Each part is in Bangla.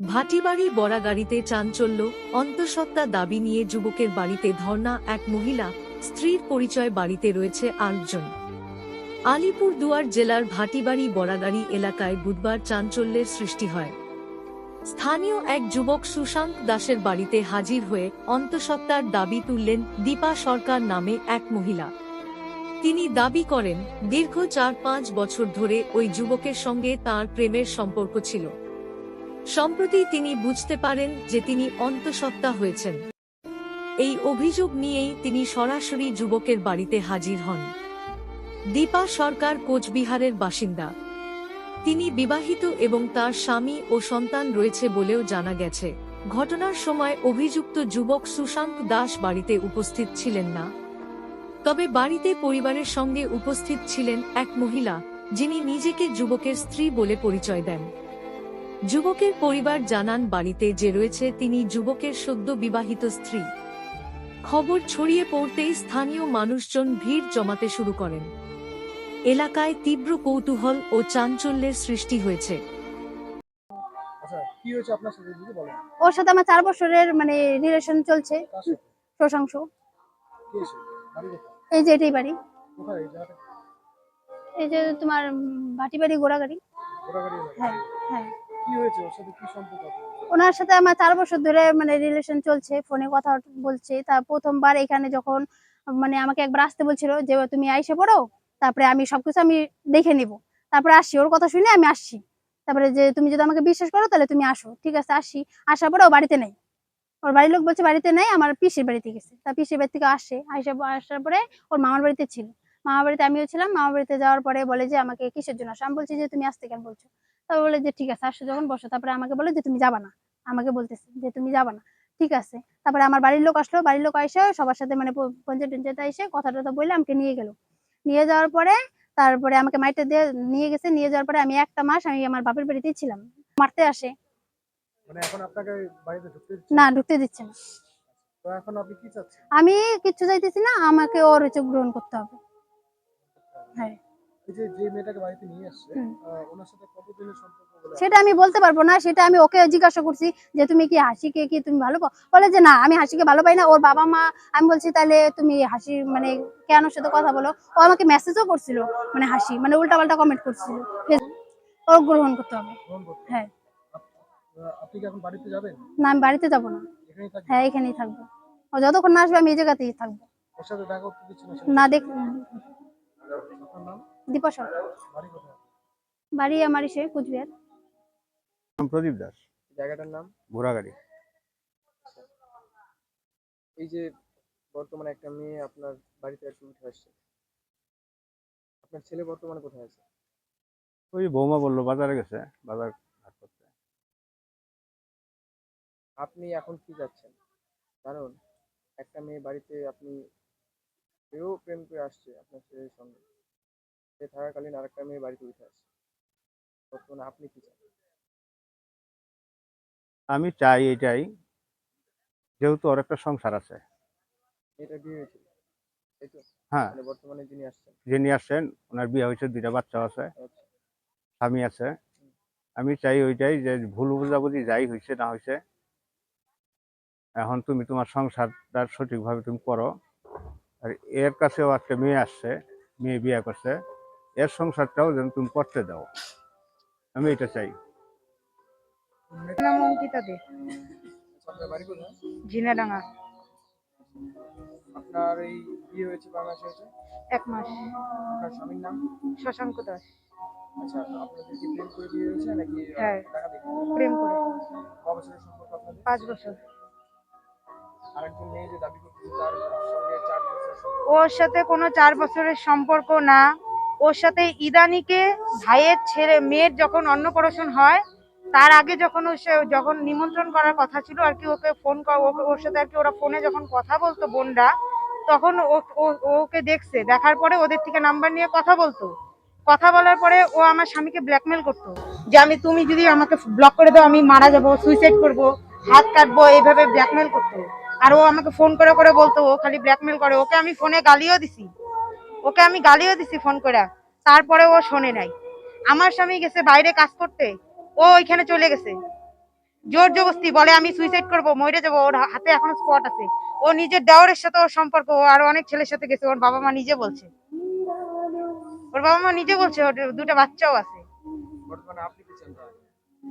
ভাটিবাড়ি বড়াগাড়িতে চাঞ্চল্য, অন্তঃসত্ত্বা দাবি নিয়ে যুবকের বাড়িতে ধর্ণা, এক মহিলা, স্ত্রীর পরিচয় বাড়িতে রয়েছে আটজন। আলিপুরদুয়ার জেলার ভাটিবাড়ি বড়াগাড়ি এলাকায় বুধবার চাঞ্চল্যের সৃষ্টি হয়। স্থানীয় এক যুবক সুশান্ত দাসের বাড়িতে হাজির হয়ে অন্তঃসত্ত্বার দাবি তুললেন দীপা সরকার নামে এক মহিলা। তিনি দাবি করেন, দীর্ঘ চার পাঁচ বছর ধরে ওই যুবকের সঙ্গে তার প্রেমের সম্পর্ক ছিল। সম্প্রতি তিনি বুঝতে পারেন যে তিনি অন্তঃসত্ত্বা হয়েছেন। এই অভিযোগ নিয়েই তিনি সরাসরি যুবকের বাড়িতে হাজির হন। দীপা সরকার কোচবিহারের বাসিন্দা। তিনি বিবাহিত এবং তার স্বামী ও সন্তান রয়েছে বলেও জানা গেছে। ঘটনার সময় অভিযুক্ত যুবক সুশান্ত দাস বাড়িতে উপস্থিত ছিলেন না। তবে বাড়িতে পরিবারের সঙ্গে উপস্থিত ছিলেন এক মহিলা, যিনি নিজেকে যুবকের স্ত্রী বলে পরিচয় দেন। যুবকের পরিবার জানান বাড়িতে যে রয়েছে তিনি যুবকের সদ্য বিবাহিত স্ত্রী। খবর ছড়িয়ে পড়তেই স্থানীয় মানুষজন ভিড় জমাতে শুরু করেন। এলাকায় তীব্র কৌতূহল ও চাঞ্চল্যের সৃষ্টি হয়েছে। আচ্ছা ওর সাথে আমার চার বছরের মানে রিলেশন চলছে। প্রশংস এই যে এটাই বাড়ি। এই যে তোমার ভাটি বাড়ি গোড়াগাড়ি ঘোড়াগাড়ি হ্যাঁ হ্যাঁ। ওনার সাথে আমার চার বছর ধরে মানে রিলেশন চলছে ফোনে কথা প্রথমবার এখানে যখন মানে আমাকে একবার আসতে বলছিল যে, তুমি আইসে পড়ো, তারপরে আমি সবকিছু আমি দেখে নিব। তারপরে আসি, ওর কথা শুনে আমি আসছি। তারপরে যে, তুমি যদি আমাকে বিশ্বাস করো, তাহলে তুমি আসো। ঠিক আছে, আসি। আসার পরে ও বাড়িতে নেই। ওর বাড়ির লোক বলছে, বাড়িতে নেই, আমার পিসির বাড়িতে গেছে। তা পিসির বাড়ি থেকে আসে, আইসা, আসার পরে ওর মামার বাড়িতে ছিল। মামার বাড়িতে আমিও ছিলাম মামার বাড়িতে যাওয়ার পরে বলে যে আমাকে কিসের জন্য? আসো আমি বলছি যে তুমি আসতে কেন বলছো? তারপর বলে যে ঠিক আছে আসো যখন বসো। তারপরে আমাকে বলে যে তুমি যাবা না। আমাকে বলতেছে যে তুমি যাবা না। ঠিক আছে। তারপরে আমার বাড়ির লোক আসলো বাড়ির লোক এসে সবার সাথে মানে পঞ্চায়েত টঞ্চায়েত এসে কথা টথা বলে আমাকে নিয়ে গেল। নিয়ে যাওয়ার পরে তারপরে আমাকে মাইটে দিয়ে নিয়ে গেছে নিয়ে যাওয়ার পরে আমি একটা মাস আমি আমার বাপের বাড়িতেই ছিলাম। মারতে আসে। মানে না ঢুকতে দিচ্ছে না। আমি কিচ্ছু চাইতেছি না আমাকে ওর হচ্ছে গ্রহণ করতে হবে। হ্যাঁ। যে যে মেয়েটাকে বাড়িতে নিয়ে আসছে ওনার সাথে কতদিনের সম্পর্ক সেটা আমি বলতে পারব না সেটা আমি ওকে জিজ্ঞাসা করছি যে তুমি কি হাসিকে কি তুমি ভালো পাও বলে যে না আমি হাসিকে ভালো পাই না ওর বাবা মা আমি বলছি তাহলে তুমি হাসি মানে কেন সাথে কথা বলো? ও আমাকে মেসেজও করছিল মানে হাসি মানে উল্টা পাল্টা কমেন্ট করছিল। ওর গ্রহণ করতে হবে। হ্যাঁ। আপনি কি এখন বাড়িতে যাবেন? না আমি বাড়িতে যাব না। হ্যাঁ এখানেই থাকব। ও যতক্ষণ না আসবে আমি এই জায়গাতেই থাকব। ওর সাথে দেখা করতে না দেখ দীপা সরকার বাড়ি কোথায় আমার এসে কুচবিহার। প্রদীপ দাস। জায়গাটার নাম? ঘোড়াগাড়ি। এই যে বর্তমানে একটা মেয়ে আপনার বাড়িতে এসে উঠে আসছে। আপনার ছেলে বর্তমানে কোথায় আছে? ওই বৌমা বলল বাজারে গেছে বাজার ঘাট করতে। আপনি এখন কি যাচ্ছেন কারণ একটা মেয়ে বাড়িতে আপনি সেও প্রেম করে আসছে আপনার ছেলের সঙ্গে। সে থাকাকালীন আরেকটা মেয়ে বাড়িতে উঠে আসছে বর্তমানে আপনি কি চান? আমি চাই এটাই যেহেতু ওর একটা সংসার আছে। মেয়েটা বিয়ে হয়েছিল এই তো? হ্যাঁ। মানে বর্তমানে যিনি আসছেন? যিনি আসছেন ওনার বিয়ে হয়েছে দুইটা বাচ্চা আছে আচ্ছা। স্বামী আছে। আমি চাই ওইটাই যে ভুল বুঝাবুঝি যাই হয়েছে না হয়েছে এখন তুমি তোমার সংসারটা সঠিকভাবে তুমি করো। আর এর কাছেও একটা মেয়ে আসছে মেয়ে বিয়ে করছে। এর সংসারটাও যেন তুমি করতে দাও। আমি এটা চাই। নাম অঙ্কিতা দে। আপনার ঝিনাডাঙ্গা। আপনার এই বিয়ে হয়েছে বাংলাদেশে হয়েছে? এক মাস। আপনার স্বামীর নাম? শশাঙ্ক দাস। আচ্ছা আপনাদের কি প্রেম করে বিয়ে হয়েছে নাকি হ্যাঁ। প্রেম করে। ক বছরের সম্পর্ক আপনাদের? পাঁচ বছর। আরেকজন মেয়ে যে দাবি করতেছে তার সঙ্গে চার বছরের ওর সাথে কোনো চার বছরের সম্পর্ক না। ওর সাথে ইদানিকে ভাইয়ের ছেলে, মেয়ের যখন অন্নপ্রাশন হয়, তার আগে যখন যখন নিমন্ত্রণ করার কথা ছিল, আর কি ওকে ফোন ওর সাথে আর কি ওরা ফোনে যখন কথা বলতো বোনরা, তখন ও- ওকে দেখছে। দেখার পরে ওদের থেকে নাম্বার নিয়ে কথা বলতো। কথা বলার পরে ও আমার স্বামীকে ব্ল্যাকমেল করতো যে, আমি, তুমি যদি আমাকে ব্লক করে দাও, আমি মারা যাব সুইসাইড করব, হাত কাটবো, এইভাবে ব্ল্যাকমেল করতো। আর ও আমাকে ফোন করে করে বলতো, ও খালি ব্ল্যাকমেল করে। ওকে আমি ফোনে গালিও দিছি। ওকে আমি গালিও দিছি ফোন করে তারপরে ও শোনে নাই। আমার স্বামী গেছে বাইরে কাজ করতে। ও ওইখানে চলে গেছে। জোর জবস্তি বলে আমি সুইসাইড করব মরে যাব। ওর হাতে এখনও স্পট আছে। ও নিজের দেওরের সাথে ওর সম্পর্ক ও আরও অনেক ছেলের সাথে গেছে। ওর বাবা মা নিজে বলছে। ওর বাবা মা নিজে বলছে ওর দুটো বাচ্চাও আছে?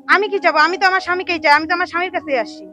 আমি কি চাবো? আমি তো আমার স্বামীকেই চাই। আমি তো আমার স্বামীর কাছে আসছি।